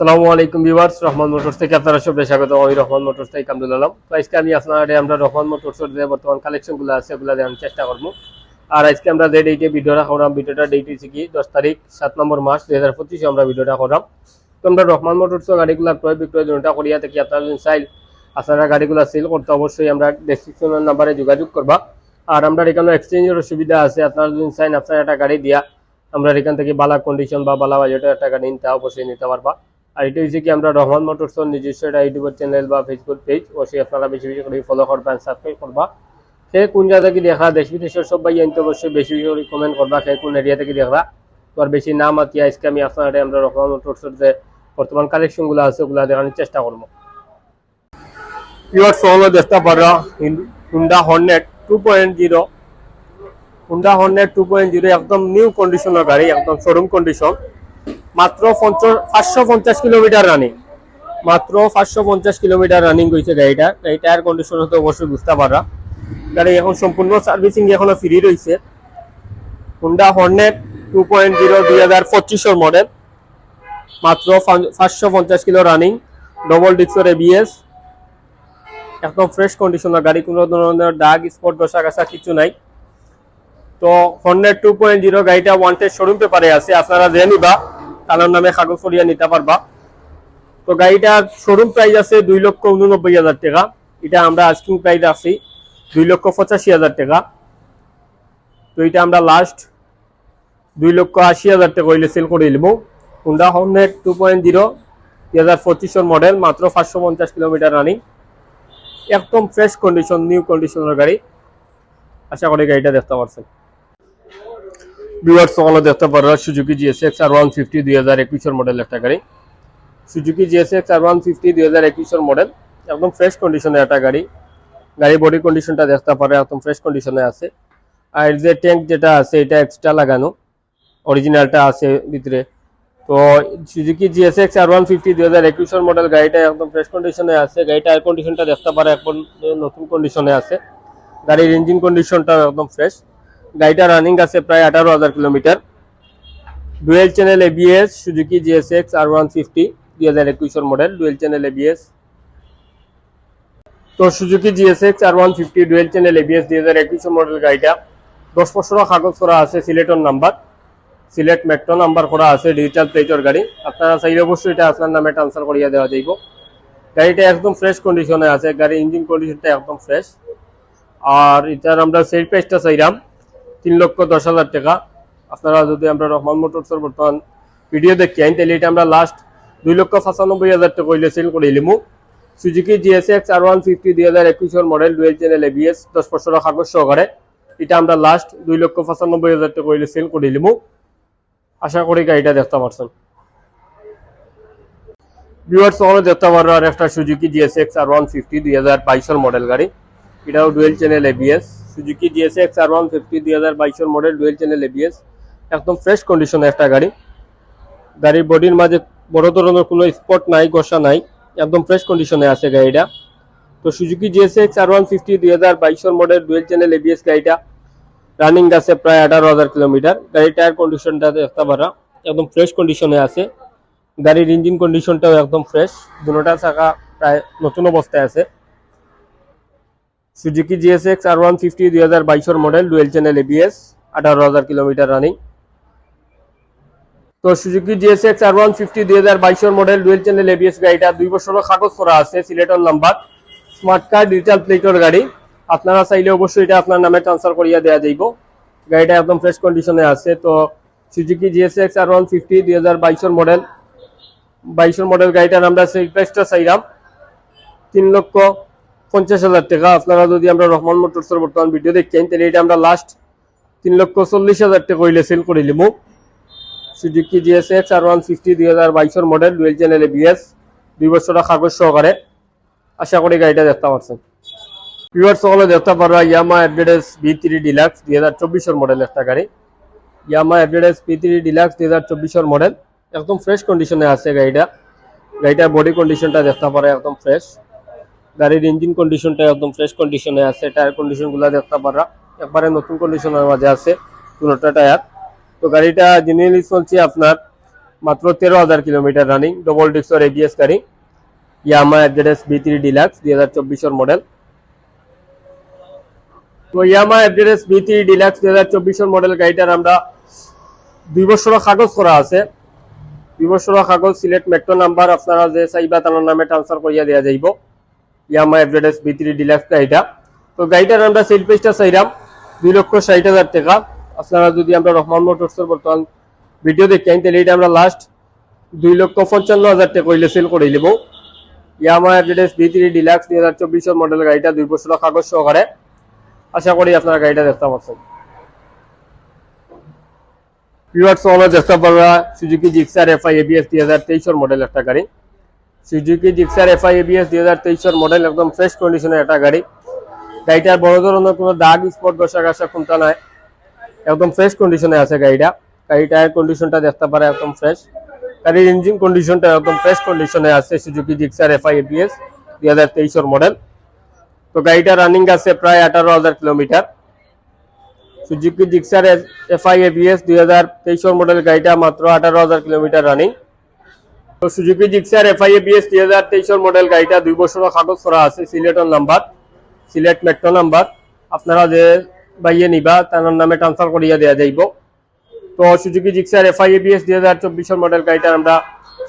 সালামু আলাইকুম রহমান মোটরস থেকে স্বাগত। রহমান আমরা আছে চেষ্টা দশ সাত আমরা রহমান মোটরস ক্রয় বিক্রয় করিয়া থাকি আপনারা যদি সেল করতে অবশ্যই আমরা ডেসক্রিপশনের নাম্বারে যোগাযোগ করবা। আর আমরা এখানে এক্সচেঞ্জের সুবিধা আছে, আপনারা যদি চাইন আপনারা একটা গাড়ি দিয়া আমরা এখান থেকে বালা কন্ডিশন বা বালা বাজেটের একটা গাড়ি নিতে অবশ্যই নিতে পারবা। আর এটা হচ্ছে কি আমরা রহমান মোটরসের নিজস্ব একটা ইউটিউবের চ্যানেল বা ফেসবুক পেজ অবশ্যই আপনারা বেশি বেশি করে ফলো করবেন সাবস্ক্রাইব করবা। সে কোন জায়গা থেকে দেখা, দেশ বিদেশের সব ভাই আনতে অবশ্যই বেশি বেশি করে কমেন্ট করবা, সে কোন এরিয়া থেকে দেখবা তো আর বেশি নাম আতি আজকে আমি আপনার আমরা রহমান মোটরসের যে বর্তমান কালেকশনগুলো আছে, ওগুলো দেখানোর চেষ্টা করব। পিওর সোলো দেখতে পারো Honda Hornet two point zero Honda Hornet two point zero একদম নিউ কন্ডিশনের গাড়ি, একদম শোরুম কন্ডিশন মাত্র পাঁচশো পঞ্চাশ কিলোমিটার রানিং মাত্র পাঁচশো পঞ্চাশ কিলোমিটার রানিং হয়েছে গাড়িটা এই টায়ার কন্ডিশন তো অবশ্যই বুঝতে পারা গাড়ি এখন সম্পূর্ণ সার্ভিসিং এখনও ফ্রি রয়েছে Honda Hornet two point zero দুই হাজার পঁচিশের মডেল মাত্র পাঁচশো পঞ্চাশ কিলো রানিং ডবল ডিক্সর এবিএস একদম ফ্রেশ কন্ডিশনের গাড়ি কোনো ধরনের দাগ, স্পট বসা গাছা কিছু নাই। তো হর্নেট টু পয়েন্ট জিরো গাড়িটা ওয়ান্টেড শোরুম পেপারে আছে, আপনারা জেনে নিবা। কালার নামে কাগজ করিয়া নিতে পারবা। তো গাড়িটার শোরুম প্রাইস আছে দুই লক্ষ উননব্বই হাজার টাকা। এটা আমরা আস্কিং প্রাইস আছি, দুই লক্ষ পঁচাশি হাজার টাকা। তো এটা আমরা লাস্ট দুই লক্ষ আশি হাজার টাকা হইলে সেল করে নিব। Honda Hornet two point zero দুই হাজার পঁচিশের মডেল মাত্র পাঁচশো পঞ্চাশ কিলোমিটার রানিং একদম ফ্রেশ কন্ডিশন নিউ কন্ডিশনের গাড়ি। আশা করি গাড়িটা দেখতে পাচ্ছেন ভিউয়ার্স সকলে দেখতে পারো Suzuki GSX R one fifty দুই হাজার একুশের মডেল একটা গাড়ি। Suzuki GSX R one fifty দুই হাজার একুশের মডেল একদম ফ্রেশ কন্ডিশনে একটা গাড়ি। গাড়ি বডি কন্ডিশনটা দেখতে পারে, একদম ফ্রেশ কন্ডিশনে আছে। আর যে ট্যাঙ্ক যেটা আছে, এটা এক্সট্রা লাগানো। অরিজিনালটা আছে ভিতরে। তো Suzuki GSX R one fifty দুই হাজার একুশের মডেল গাড়িটা একদম ফ্রেশ কন্ডিশনে আছে। গাড়িটা এয়ার কন্ডিশনটা দেখতে পারে, এখন নতুন কন্ডিশনে আছে। গাড়ির ইঞ্জিন কন্ডিশনটাও একদম ফ্রেশ গাড়িটা রানিং আছে প্রায় আঠারো হাজার kilometre dual channel ABS Suzuki GSX R one fifty দুই হাজার একুশের মডেল ডুয়েল চ্যানেল এবিএস তো Suzuki GSX R one fifty dual channel ABS দুই হাজার একুশের মডেল গাড়িটা। দশ বছর কাগজ করা আছে সিলেটর নাম্বার সিলেট মেট্রো নাম্বার করা আছে ডিজিটাল প্লেটর গাড়ি। আপনারা চাইলে অবশ্যই এটা আপনার নামে ট্রান্সফার করিয়া দেওয়া যাইব। গাড়িটা একদম ফ্রেশ কন্ডিশনে আছে, গাড়ির ইঞ্জিন কন্ডিশনটা একদম ফ্রেশ আর এটার আমরা সেল প্রাইসটা চাইলাম তিন লক্ষ দশ হাজার টাকা। আপনারা যদি আমরা রহমান মোটরসের বর্তমান ভিডিও দেখি, আইন তাহলে এটা আমরা লাস্ট দুই লক্ষ পঁচানব্বই হাজার টাকা হইলে সেল করে নিলাম Suzuki GSX R one fifty দুই হাজার একুশের মডেল ডুয়েল চ্যানেল এবিএস দশ বছরের কাগজ সহকারে। এটা আমরা লাস্ট দুই লক্ষ পঁচানব্বই হাজার টাকা হইলে সেল করে নিলাম আশা করি গাড়িটা দেখতে পারছেন। ভিউয়ার্স সকলে দেখতে পারো আর একটা Suzuki GSX R one fifty দুই হাজার বাইশের মডেল গাড়ি। এটাও dual channel ABS Suzuki GSX R one fifty দুই হাজার বাইশের মডেল ডুয়েল চ্যানেল এবিএস একদম ফ্রেশ কন্ডিশনে একটা গাড়ি। গাড়ির বডির মাঝে বড় ধরনের কোনো স্পট নাই, ঘষা নাই, একদম ফ্রেশ কন্ডিশনে আছে গাড়িটা। তো Suzuki GSX R one fifty দুই হাজার বাইশের মডেল ডুয়েল চ্যানেল এবিএস গাড়িটা। রানিং আছে প্রায় আঠারো হাজার কিলোমিটার। গাড়ির টায়ার কন্ডিশনটা দেখতে পারা একদম ফ্রেশ কন্ডিশনে আছে। গাড়ির ইঞ্জিন কন্ডিশনটাও একদম ফ্রেশ দুটোটা চাকা প্রায় নতুন অবস্থায় আছে। Suzuki GSX R one fifty দুই হাজার বাইশের মডেল ডুয়েল চ্যানেল এবিএস আঠারো হাজার কিলোমিটার রানিং তো Suzuki GSX R one fifty দুই হাজার বাইশের মডেল ডুয়েল চ্যানেল এবিএস গাড়িটা দুই বছরের কাগজ করা আছে, সিলেটর নাম্বার স্মার্ট কার্ড ডিজিটাল প্লেটর গাড়ি। আপনারা চাইলে অবশ্যই এটা আপনার নামে ট্রান্সফার করিয়া দেওয়া যাইব। গাড়িটা একদম ফ্রেশ কন্ডিশনে আছে। তো Suzuki GSX R one fifty দুই হাজার বাইশের মডেল বাইশের মডেল গাড়িটার আমরা সেই প্রাইসটা চাইলাম। তিন লক্ষ পঞ্চাশ হাজার টাকা। আপনারা যদি আমরা রহমান মোটরসের বর্তমান ভিডিও দেখছেন, তাহলে এটা আমরা লাস্ট তিন লক্ষ চল্লিশ হাজার টাকা হইলে সেল করে নিব Suzuki GSX R one fifty দুই হাজার বাইশের মডেল ডুয়েল চ্যানেল বিএস দুই বছরের কাগজ সহকারে। আশা করি গাড়িটা দেখতে পাচ্ছেন ভিউয়ার সকলে দেখতে পারবা ইয়ামা অ্যাডভেডেস বি থ্রি ডিলাক্স দুই হাজার চব্বিশের মডেল একটা গাড়ি। ইয়ামা অ্যাডভেডেস বি থ্রি ডিলাক্স দুই হাজার চব্বিশের মডেল একদম ফ্রেশ কন্ডিশনে আছে গাড়িটা। গাড়িটার বডি কন্ডিশনটা দেখতে পারে, একদম ফ্রেশ গাড়ির ইঞ্জিন কন্ডিশনটা একদম ফ্রেশ কন্ডিশনে আছে টায়ার কন্ডিশনগুলো দেখতে পারা একবারে নতুন কন্ডিশনের মাঝে আছে দুটা টায়ার তো গাড়িটা জেনুইনলি চলছে আপনার মাত্র তেরো হাজার কিলোমিটার রানিং ডবল ডিক্সর এবিএস গাড়ি। Yamaha FZS V three deluxe দুই হাজার চব্বিশের মডেল তো Yamaha FZS V three deluxe দুই হাজার চব্বিশের মডেল গাড়িটার আমরা দুই বছরের কাগজ করা আছে। দুই বছরের কাগজ, সিলেট মেট্রো নাম্বার আপনারা যে চাইবা তার নামে ট্রান্সফার করিয়া দেওয়া যাইব। Yamaha FZS V three deluxe গাড়িটা। তো গাড়িটার আমরা সেল পেজটা চাইলাম দুই লক্ষ ষাট হাজার টাকা। আপনারা যদি আমরা রহমান মোটরসের বর্তমান ভিডিও দেখেন তাহলে এটা আমরা লাস্ট দুই লক্ষ পঞ্চান্ন হাজার টাকা কইলে সেল করে নেব। Yamaha FZS V three deluxe দুই হাজার চব্বিশের মডেল গাড়িটা দুই বছরের কাগজ সহকারে। আশা করি আপনারা গাড়িটা দেখতে পাচ্ছেন। ভিউয়ার্স ওনার দেখতে পারবা সুজুকি জিক্সার এফআই এবিএস দুই হাজার তেইশের মডেল একটা গাড়ি। সুজুকি জিক্সার এফআই এবিএস দুই হাজার তেইশের মডেল একদম ফ্রেশ কন্ডিশনের একটা গাড়ি। গাড়িটার বড় ধরনের কোনো দাগ স্পট ঘষা ঘাসা কোনটা নয় একদম ফ্রেশ কন্ডিশনে আছে গাড়িটা। গাড়িটার কন্ডিশনটা দেখতে পারে একদম ফ্রেশ গাড়ির ইঞ্জিন কন্ডিশনটা একদম ফ্রেশ কন্ডিশনে আছে সুজুকি জিক্সার এফআই এবিএস দুই হাজার তেইশের মডেল তো গাড়িটা রানিং আছে প্রায় আঠারো হাজার kilometre. Suzuki Gixxer FI ABS দুই হাজার তেইশের মডেল গাড়িটা মাত্র আঠারো হাজার কিলোমিটার রানিং তো সুজুকি জিক্সার এফআই এবিএস দুই হাজার তেইশের মডেল গাড়িটা দুই বছরের কাগজ করা আছে, সিলেটের নাম্বার সিলেট মেট্রো নাম্বার আপনারা যে বাইয়ে নিবা, তার নামে ট্রান্সফার করিয়া দেওয়া যাইব। তো সুজুকি জিক্সার এফআই এবিএস দুই হাজার চব্বিশের মডেল গাড়িটার আমরা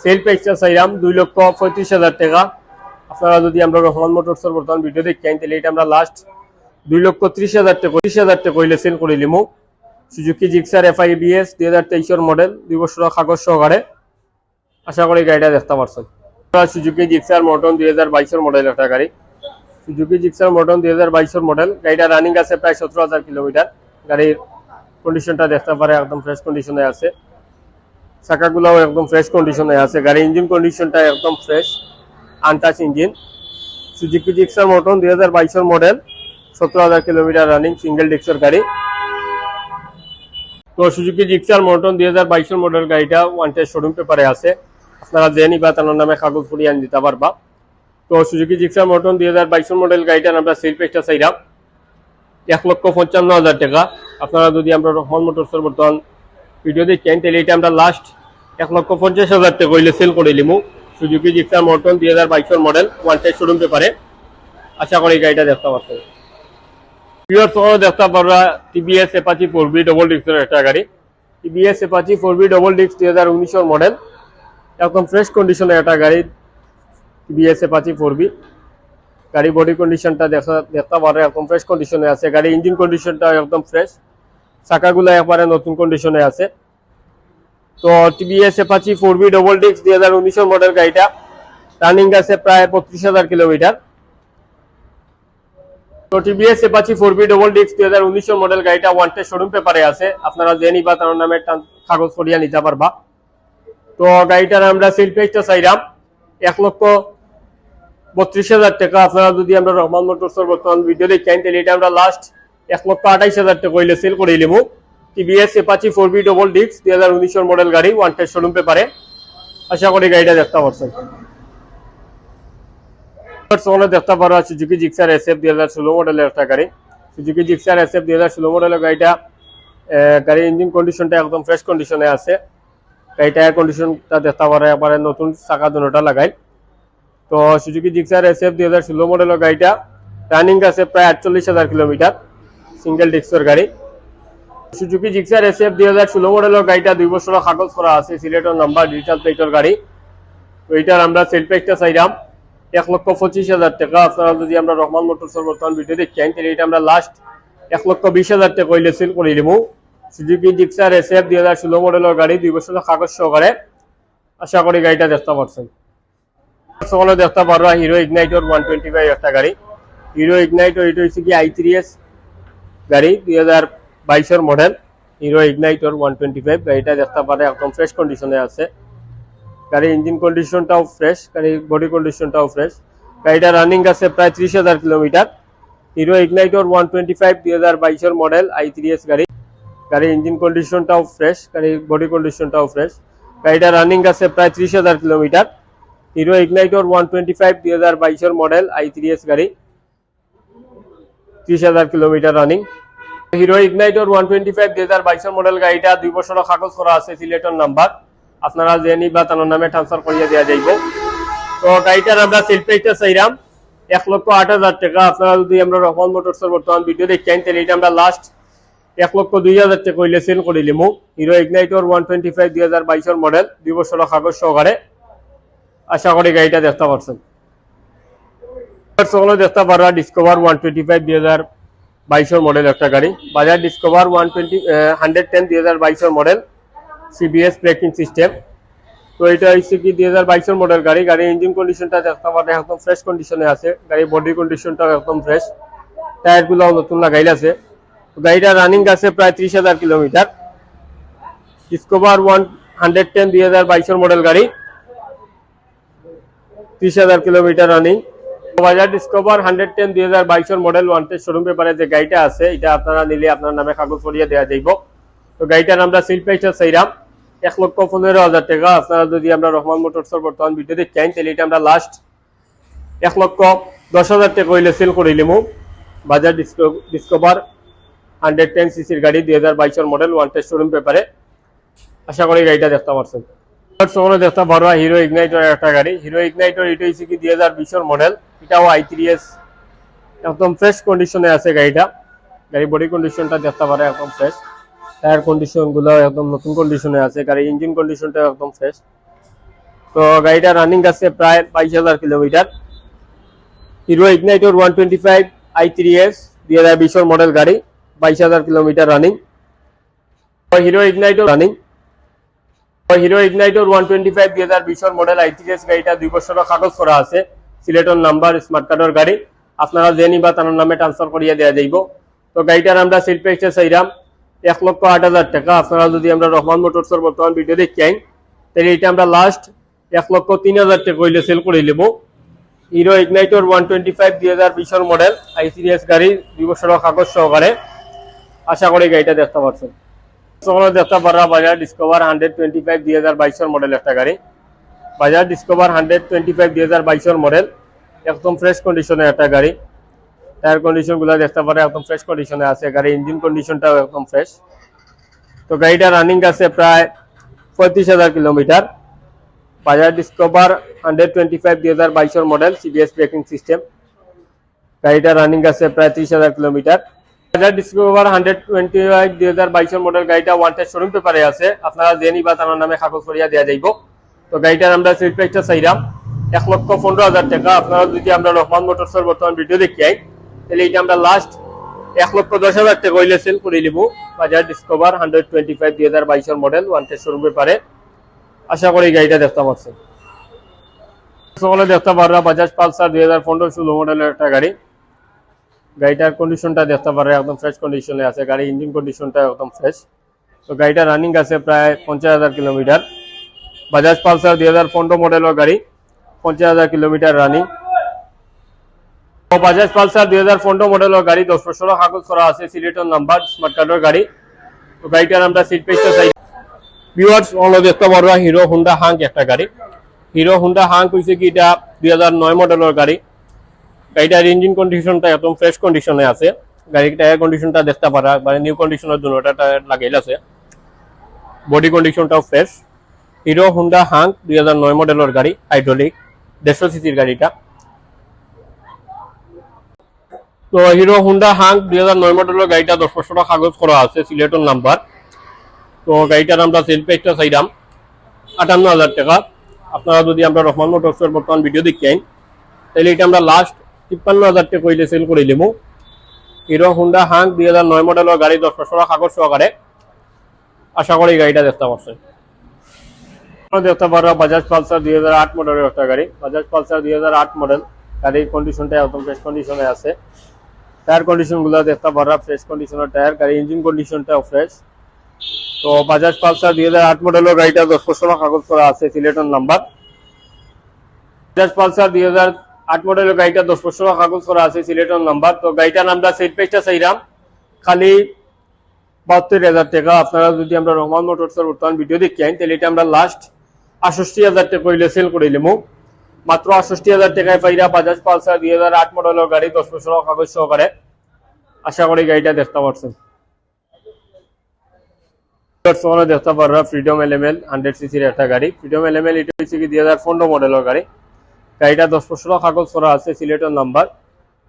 সেল প্রাইসটা চাইলাম দুই লক্ষ পঁয়ত্রিশ হাজার টাকা। আপনারা যদি আমরা রহমান মোটরসের বর্তমান ভিডিও দেখেন তাহলে এটা আমরা লাস্ট দুই লক্ষ ত্রিশ হাজার টাকা ত্রিশ হাজার টাকা কইলে সেল করে লিমু সুজুকি জিক্সার এফআই বিএস দুই হাজার তেইশের মডেল দুই বছরের কাগজ সহকারে। আশা করি গাড়িটা দেখতে পারছেন সুজুকি জিক্সার মটন দুই হাজার বাইশের মডেল একটা গাড়ি। সুজুকি জিক্সার মটন দুই হাজার বাইশের মডেল গাড়িটা রানিং আছে প্রায় সতেরো হাজার কিলোমিটার। গাড়ির কন্ডিশনটা দেখতে পারে, একদম ফ্রেশ কন্ডিশনে আছে। চাকাগুলোও একদম ফ্রেশ কন্ডিশনে আছে। গাড়ির ইঞ্জিন কন্ডিশনটা একদম fresh untouch engine Suzuki Gixxer mutton দুই হাজার বাইশের মডেল সতেরো হাজার কিলোমিটার রানিং সিঙ্গেল ডিক্সের গাড়ি। তো সুজুকি জিক্সার মটন দুই হাজার বাইশের মডেল গাড়িটা ওয়ান টেস্ট শোরুম পেপারে আছে। আপনারা যে নিবা তার নামে কাগজ ফুরিয়ে আনি দিতে পারবা। তো সুজুকি জিক্সার মটন দুই হাজার বাইশের মডেল গাড়িটার আমরা সেল পেজটা চাইলাম। এক লক্ষ পঞ্চান্ন হাজার টাকা। আপনারা যদি আমরা রহমান মোটরসের বর্তমান ভিডিও দেখেন, তাহলে এটা আমরা লাস্ট এক লক্ষ পঞ্চাশ হাজার টাকা হইলে সেল করে নিমু। সুজুকি জিক্সার মটন দুই হাজার বাইশের মডেল ওয়ান টেস্ট শোরুম পেপারে আশা করি গাড়িটা দেখতে পাচ্ছেন। পিওর সহ দেখতে পারবা TVS Apache four V double ডিস্কের একটা গাড়ি। TVS Apache four V double disc দুই হাজার উনিশের মডেল একদম ফ্রেশ কন্ডিশনের একটা গাড়ি টিভিএস এপাচি ফোর বি গাড়ি বডি কন্ডিশনটা দেখা দেখতে পারে একদম ফ্রেশ কন্ডিশনে আছে। গাড়ি ইঞ্জিন কন্ডিশনটা একদম ফ্রেশ চাকাগুলো একবারে নতুন কন্ডিশনে আছে। তো TVS Apache four V double disc দুই হাজার উনিশের মডেল গাড়িটা। রানিং আছে প্রায় পঁয়ত্রিশ হাজার কিলোমিটার। তো TVS Apache four V double disc দুই হাজার উনিশের মডেল গাড়িটা ওয়ান শোরুম পেপারে আছে। আপনারা যে নিবা তার নামে কাগজ করিয়া নিতে পারবা। তো গাড়িটার আমরা সেল প্রাইসটা চাইলাম এক লক্ষ বত্রিশ হাজার টাকা। আপনারা যদি আমরা রহমান মোটরসের বর্তমান ভিডিও দেখেন, তাহলে এটা আমরা লাস্ট এক লক্ষ আঠাইশ হাজার টাকা হইলে সেল করে নিব। TVS Apache four V double disc দুই হাজার উনিশের মডেল গাড়ি ওয়ান টেস্ট শোরুম পেপারে আশা করি গাড়িটা দেখতে পারছেন। দেখতে পারো সুজুকি জিক্সার এস এফ দুই হাজার ষোলো মডেলের একটা গাড়ি। সুজুকি জিক্সার এস এফ দুই হাজার ষোলো মডেলের গাড়িটা গাড়ির ইঞ্জিন কন্ডিশনটা একদম ফ্রেশ কন্ডিশনে আছে। গাড়ি টায়ার কন্ডিশনটা দেখতে পারে একবারে নতুন চাকা দুটা লাগাই। তো সুজুকি জিক্সার এস এফ দুই হাজার ষোলো মডেলের গাড়িটা রানিং আছে প্রায় আটচল্লিশ হাজার কিলোমিটার সিঙ্গেল ডিস্কের গাড়ি। সুজুকি জিক্সার এস এফ দুই হাজার ষোলো মডেলের গাড়িটা দুই বছরের কাগজ করা আছে সিলেটের নাম্বার ডিজিটাল প্লেটের গাড়ি। তো এইটার আমরা সেল প্রাইসটা চাইলাম এক লক্ষ পঁচিশ হাজার টাকা। আপনারা যদি আমরা রহমান মোটরসের বর্তমান ভিডিও দেখেন, তাহলে এটা আমরা লাস্ট এক লক্ষ বিশ হাজার টাকা হইলে সেল করে দিব সুজুকি জিক্সার এস এফ দুই হাজার ষোলো মডেলের গাড়ি দুই বছরের কাগজ সহকারে। আশা করি গাড়িটা দেখতে পারছেন। সকলে দেখতে পারবা Hero Ignitor one twenty five একটা গাড়ি। হিরো ইগনাইটর এটা হচ্ছে কি আই থ্রি এস গাড়ি, দুই হাজার বাইশের model. Hero Ignitor one twenty five গাড়িটা দেখতে পারে, একদম ফ্রেশ কন্ডিশনে আছে। গাড়ির ইঞ্জিন কন্ডিশনটাও ফ্রেশ গাড়ির বডি কন্ডিশনটাও ফ্রেশ গাড়িটা রানিং আছে প্রায় ত্রিশ হাজার kilometre. Hero Ignitor one twenty five দুই হাজার বাইশের মডেল আই থ্রি এস গাড়ি। গাড়ির ইঞ্জিন কন্ডিশনটাও ফ্রেশ গাড়ির বডি কন্ডিশনটাও ফ্রেশ গাড়িটা রানিং আছে প্রায় ত্রিশ হাজার kilometre Hero Ignitor one twenty five দুই মডেল আই গাড়ি। ত্রিশ হাজার kilometre running Hero Ignitor one twenty five দুই মডেল গাড়িটা দুই বছরের কাগজ করা আছে, সিলেটের নাম্বার আপনারা যে নিবা তার নামে ট্রান্সফার করিয়ে দেওয়া যাইব। তো গাড়িটার আমরা সেল প্রাইসটা চাইলাম এক লক্ষ আট হাজার টাকা। আপনারা যদি আমরা রহমান মোটরসের বর্তমান ভিডিও দেখছেন তাহলে এটা আমরা লাস্ট এক লক্ষ দুই হাজার টাকা হইলে sell করিলিমু Hero Ignitor one twenty five দুই হাজার বাইশের মডেল দুই বছর কাগজ সহকারে। আশা করি গাড়িটা দেখতে পারছেন। সকলে দেখতে পারা ডিসকভার ওয়ান টোয়েন্টি ফাইভ দুই হাজার বাইশের মডেল একটা গাড়ি। Bajaj Discover one twenty hundred ten দুই হাজার বাইশের মডেল সিবিএস ব্রেকিং সিস্টেম তো এটা হচ্ছে কি দুই হাজার বাইশের মডেল গাড়ি। গাড়ির ইঞ্জিন কন্ডিশনটা দেখতে পারে একদম ফ্রেশ কন্ডিশনে আছে। গাড়ির বডি কন্ডিশনটাও একদম ফ্রেশ টায়ারগুলো নতুন লাগাইল আছে। গাড়িটা রানিং আছে প্রায় ত্রিশ হাজার kilometre. Discover one hundred ten দুই হাজার বাইশের মডেল গাড়ি। ত্রিশ হাজার kilometre running Bajaj Discover hundred ten দুই হাজার বাইশের মডেল ওয়ান টেস্ট শোরুম পেপারে যে গাড়িটা আছে, এটা আপনারা নিলে আপনার নামে কাগজ করিয়ে দেওয়া যাইব। তো গাড়িটার আমরা সিল চাইলাম এক লক্ষ পনেরো হাজার টাকা। আপনারা যদি আমরা রহমান মোটরসের বর্তমান ভিডিও দেখছেন তাহলে এটা আমরা লাস্ট এক লক্ষ দশ হাজার টাকা হইলে সেল করিলিমু বাজার ডিসকভার হান্ড্রেড টেন সিসির গাড়ি, দুই হাজার বাইশের মডেল ওয়ান টেস্ট শোরুম পেপারে আশা করি গাড়িটা দেখতে পারছেন। সঙ্গে দেখতে পারো হিরো ইগনাইটর একটা গাড়ি। হিরো ইগনাইটর এটা হচ্ছে কি দুই হাজার বিশের মডেল এটাও আই থ্রি এস একদম ফ্রেশ কন্ডিশনে আছে গাড়িটা। গাড়ি বডি কন্ডিশনটা দেখতে পারে একদম ফ্রেশ টায়ার কন্ডিশনগুলো একদম নতুন কন্ডিশনে আছে। গাড়ির ইঞ্জিন কন্ডিশনটা একদম ফ্রেশ তো গাড়িটা রানিং আছে প্রায় বাইশ হাজার kilometre Hero Ignitor one twenty five I three S দুই হাজার বিশের মডেল গাড়ি। বাইশ হাজার kilometre running Hero Ignitor running Hero Ignitor one twenty five দুই হাজার বিশের মডেল আইটিএস গাড়িটা দুই বছরের কাগজ করা আছে। সিলেটর নাম্বার স্মার্ট কার্ডের গাড়ি। আপনারা যে নিবা তার নামে ট্রান্সফার করিয়া দেওয়া যাইব। তো গাড়িটার আমরা সিল প্রাইসটা চাইলাম এক লক্ষ আট হাজার টাকা। আপনারা যদি আমরা রহমান মোটরসের বর্তমান ভিডিও দেখি আইন, তাহলে এটা আমরা লাস্ট এক লক্ষ তিন হাজার টাকা হইলে সেল করে নেব। Hero Ignitor one twenty five দুই হাজার বিশের মডেল আইসিডিএস গাড়ি দুই বছরের কাগজ সহকারে। আশা করি গাড়িটা দেখতে পাচ্ছেন সকলে দেখতে পারা বাজার ডিসকভার হান্ড্রেড টোয়েন্টি ফাইভ দুই হাজার বাইশের মডেল একটা গাড়ি। বাজার ডিসকভার হান্ড্রেড টোয়েন্টি ফাইভ দুই হাজার বাইশের মডেল একদম ফ্রেশ কন্ডিশনে একটা গাড়ি। টায়ার কন্ডিশনগুলো দেখতে পারে, একদম ফ্রেশ কন্ডিশনে আছে। গাড়ির ইঞ্জিন কন্ডিশনটাও একদম ফ্রেশ তো গাড়িটা রানিং আছে প্রায় পঁয়ত্রিশ হাজার কিলোমিটার। বাজার ডিসকভার হান্ড্রেড টোয়েন্টি ফাইভ দুই হাজার বাইশের মডেল সিবিএস ব্রেকিং সিস্টেম গাড়িটা রানিং আছে প্রায় ত্রিশ হাজার কিলোমিটার। বাজার মডেল গাড়িটা ওয়ান টেস্ট শোরুম পেপারে আছে। আপনারা তার নামে কাগজ করিয়া দেওয়া তো গাড়িটার আমরা সিল প্রাইসটা চাইলাম এক লক্ষ পনেরো হাজার টাকা। আপনারা যদি আমরা রহমান মোটরসের বর্তমান ভিডিও ফাইভ দুই হাজার বাইশের মডেল ওয়ান টেস্ট শোরুম পেপারে আশা করি গাড়িটা দেখতে পাচ্ছেন সকলে দেখতে পাররা বাজাজ পালসার দুই হাজার পনেরো ষোলো মডেলের একটা গাড়ি। গাড়িটার কন্ডিশনটা দেখতে পারে, একদম ফ্রেশ কন্ডিশনে আছে গাড়ির ইঞ্জিন কন্ডিশনটা একদম ফ্রেশ তো গাড়িটা রানিং আছে প্রায় পঞ্চাশ হাজার কিলোমিটার বাজাজ পালসার দুই হাজার পনেরো মডেলের গাড়ি, পঞ্চাশ হাজার কিলোমিটার রানিং বাজাজ পালসার দুই হাজার পনেরো মডেলের গাড়ি, দশ বছর কাগজ করা আছে সিলেটের নাম্বার স্মার্ট কার্ডের গাড়ি। তো গাড়িটার আমরা সিট পেজটা চাই ভিউয়ার্স হলো দেখতে পারবা হিরো হুন্ডা হাঙ্ক একটা গাড়ি। হিরো হুন্ডা হাঙ্ক হয়েছে কি এটা দুই হাজার নয় মডেলের গাড়ি। গাড়িটার ইঞ্জিন কন্ডিশনটা একদম ফ্রেশ কন্ডিশনে আছে। গাড়ির টায়ার কন্ডিশনটা দেখতে পারা মানে নিউ কন্ডিশনের জন্য ওটা টায়ার লাগাইল আছে। বডি কন্ডিশনটাও ফ্রেশ হিরো হুন্ডা হাঙ্ক দুই হাজার নয় মডেলের গাড়ি হাইড্রোলিক দেড়শো সিসির গাড়িটা। তো হিরো হুন্ডা হাঙ্ক দুই হাজার নয় মডেলের গাড়িটা দশ বছর কাগজ করা আছে, সিলেটের নাম্বার তো গাড়িটার আমরা সেল প্রাইসটা চাইলাম আটান্ন হাজার টাকা। আপনারা যদি আমরা রহমান মোটরসের বর্তমান ভিডিও দেখেন, তাহলে এটা আমরা লাস্ট তিপ্পান্ন হাজার টাকা কইলে সেল করে নেব হিরো হুন্ডা হাঙ্ক দুই হাজার নয় মডেলের গাড়ি দশ বছর কাগজ সহকারে আশা করি গাড়িটা দেখতে আপনারা দেখতে পারো বাজাজ পালসার দুই হাজার আট মডেলের একটা গাড়ি। বাজাজ পালসার দুই হাজার আট মডেল গাড়ির কন্ডিশনটা একদম ফ্রেশ কন্ডিশনে আছে। টায়ার কন্ডিশনগুলো দেখতে পারা ফ্রেশ কন্ডিশনের টায়ার গাড়ির ইঞ্জিন কন্ডিশনটাও ফ্রেশ তো বাজাজ পালসার দুই হাজার আট মডেলের গাড়িটা দশ বছর কাগজ করা আছে সিলেটের নাম্বার বাজাজ পালসার দুই হাজার আট মডেলের গাড়িটা দশ বছর কাগজ করা আছে, সিলেটের নাম্বার। তো গাড়িটার নামটা সেট পেজটা চাইলাম। খালি বাহাত্তর হাজার টাকা। আপনারা যদি আমরা রহমান মোটরসের বর্তমান ভিডিও দেখি আইন তাহলে এটা আমরা লাস্ট আষষ্টি হাজার টাকা হইলে সেল করে নিলাম মাত্র আষষ্টি হাজার টাকায় পাইরা বাজাজ পালসার দুই হাজার আট মডেলের গাড়ি দশ বছর কাগজ সহকারে। আশা করি গাড়িটা দেখতে বর্তমানে দেখতে পাররা ফ্রিডম এলএমএল হান্ড্রেড সিসির একটা গাড়ি। ফ্রিডম এলএমএল এটা হচ্ছে কি দুই হাজার পনেরো মডেলের গাড়ি। গাড়িটা দশ বছর কাগজ করা আছে, সিলেটের নাম্বার।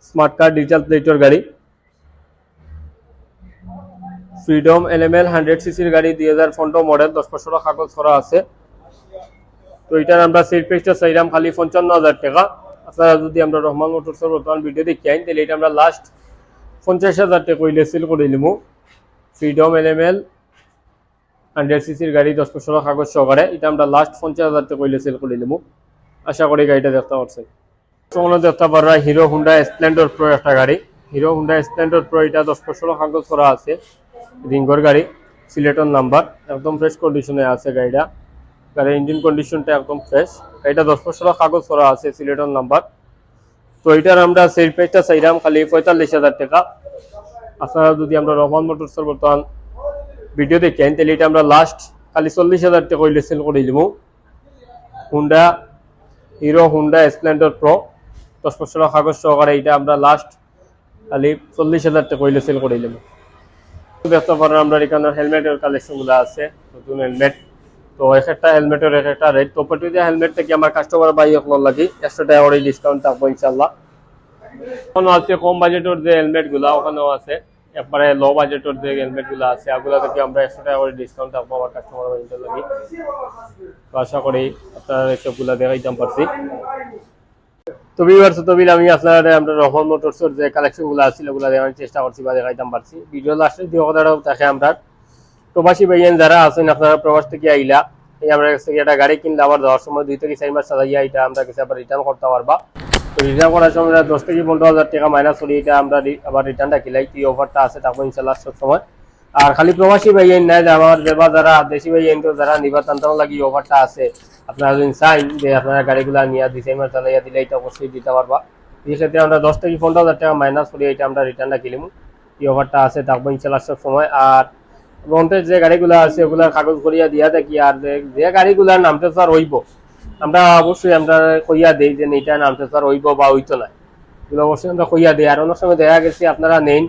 স্মার্ট কার্ড ডিজিটাল প্লেটের গাড়ি। ফ্রিডম এলএমএল হান্ড্রেড সিসির গাড়ি, দুই হাজার পনেরো মডেল দশ বছর কাগজ করা আছে। তো এটার আমরা সেল প্রাইসটা চাইলাম খালি পঞ্চান্ন হাজার টাকা। আপনারা যদি আমরা রহমান মোটরসের বর্তমান ভিডিও দেখি আইন, তাহলে এটা আমরা লাস্ট পঞ্চাশ হাজার টাকা কইলে সেল করে নিমু ফ্রিডম এলএমএল হান্ড্রেড সিসির গাড়ি, দশ বছর কাগজ সহকারে, এটা আমরা লাস্ট পঞ্চাশ হাজার টাকা কইলে সেল করে নিমু আশা করি গাড়িটা দেখতে পাচ্ছেন তোমরা দেখতে পাররা হিরো হুন্ডা স্প্লেন্ডার প্রো একটা গাড়ি। হিরো হুন্ডা স্প্লেন্ডার প্রো এটা দশ বছর কাগজ করা আছে। রিঙ্গর গাড়ি, সিলেটর নাম্বার, একদম ফ্রেশ কন্ডিশনে আছে গাড়িটা। গাড়ির ইঞ্জিন কন্ডিশনটা একদম ফ্রেশ গাড়িটা দশ বছর কাগজ করা আছে, সিলেটর নাম্বার। তো এটার আমরা সেল প্রাইসটা চাইলাম খালি পঁয়তাল্লিশ হাজার টাকা। আপনারা যদি আমরা রহমান মোটরসের বর্তমান ভিডিও দেখেন, তাহলে এটা আমরা লাস্ট খালি চল্লিশ হাজার টাকা হইলে সেল করে দিব Honda Hero Honda Splendor Pro, দশ বছর কাগজ সহকারে এটা আমরা লাস্ট খালি চল্লিশ হাজার টাকা হইলে সেল করে দেখতে পারেন আমরা এখানে হেলমেটের কালেকশনগুলো আছে, নতুন হেলমেট তো এক একটা হেলমেটের এক একটা রেট তো প্রতিটা হেলমেট থেকে আমার কাস্টমার বাই আপনার লাগি, একশো টাকা করে ডিসকাউন্ট থাকব ইনশাল্লাহ ওখানে আছে কম বাজেটের যে হেলমেটগুলা ওখানেও আছে। একবারে লো বাজেটের যে হেলমেটগুলো আছে এগুলো থেকে আমরা একশো টাকা করে ডিসকাউন্ট থাকব আমার কাস্টমার বাই লাগি। তো আশা করি আপনারা সবগুলা দেখাইতাম পারছি। তো ভিউয়ার্স তো বিল, আমি আপনারা আমরা রহমান মোটরসের যে কালেকশনগুলো আছে ওগুলো দেখানোর চেষ্টা করছি বা দেখাইতাম পারছি। ভিডিও লাস্টে যে কথাটাও থাকে আমরা, প্রবাসী ভাইয়েন যারা আছেন, আপনারা প্রবাস থেকে আইলা, এই আমরা একটা গাড়ি কিনলে আবার যাওয়ার সময় দুই থেকে চার মাস চালাইয়া এটা আমরা কাছে আবার রিটার্ন করতে পারবা। রিটার্ন করার সময় দশ থেকে পনেরো হাজার টাকা মাইনাস করি এটা আমরা আবার রিটার্নটা কিলাই কি অফারটা আছে তারপর ইনশাল্লাহ সব সময়। আর খালি প্রবাসী ভাইয়েন নাই, আমার যারা দেশি ভাইয়েন তো যারা লাগি অফারটা আছে। আপনারা যদি চাইন যে আপনারা গাড়িগুলা নিয়ে মাস চালাইয়া দিলে এটা অবশ্যই দিতে পারবা। এই ক্ষেত্রে আমরা দশ থেকে পনেরো হাজার টাকা মাইনাস করি এটা আমরা রিটার্নটা কিনিমু এই অফারটা আছে তারপর ইনশাল্লাহ সব সময়। আর রন্টের যে গাড়িগুলো আছে, ওগুলার কাগজ করিয়া দিয়া থাকি আর যে- গাড়িগুলার নামতে স্যার হইব আমরা অবশ্যই আমরা কইয়া দেই যে এইটা নামতে স্যার হইব বা হইতো না। এগুলো অবশ্যই আমরা কইয়া দিই। আর অনেক সময় দেখা গেছে আপনারা নেন,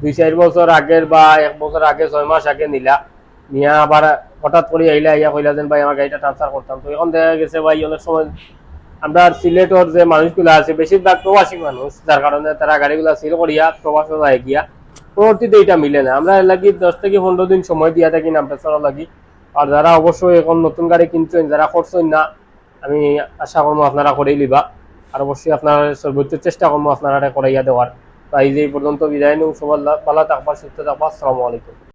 দুই চার বছর আগের বা এক বছর আগে, ছয় মাস আগে নিলা। নিয়ে আবার হঠাৎ করে আইলা ইয়া কইলা যেন, ভাই আমার গাড়িটা ট্রান্সফার করতাম। তো এখন দেখা গেছে, ভাই, অনেক সময় আমরা সিলেটর যে মানুষগুলো আছে, বেশিরভাগ প্রবাসী মানুষ, যার কারণে তারা গাড়িগুলা সিল করিয়া প্রবাসে যায় গিয়া, পরবর্তীতে এটা মিলে না। আমরা লাগি দশ থেকে পনেরো দিন সময় দিয়া থাকি নামটা চলা লাগি। আর যারা অবশ্যই এখন নতুন গাড়ি কিনছেন, যারা করছেন না আমি আশা করব আপনারা করেই লিবা। আর অবশ্যই আপনার সর্বোচ্চ চেষ্টা করব আপনারা করাইয়া দেওয়ার। তাই যে এই পর্যন্ত বিদায় নিউ সবার ভালো থাকবা, সুস্থ থাকবা, আসসালামু আলাইকুম।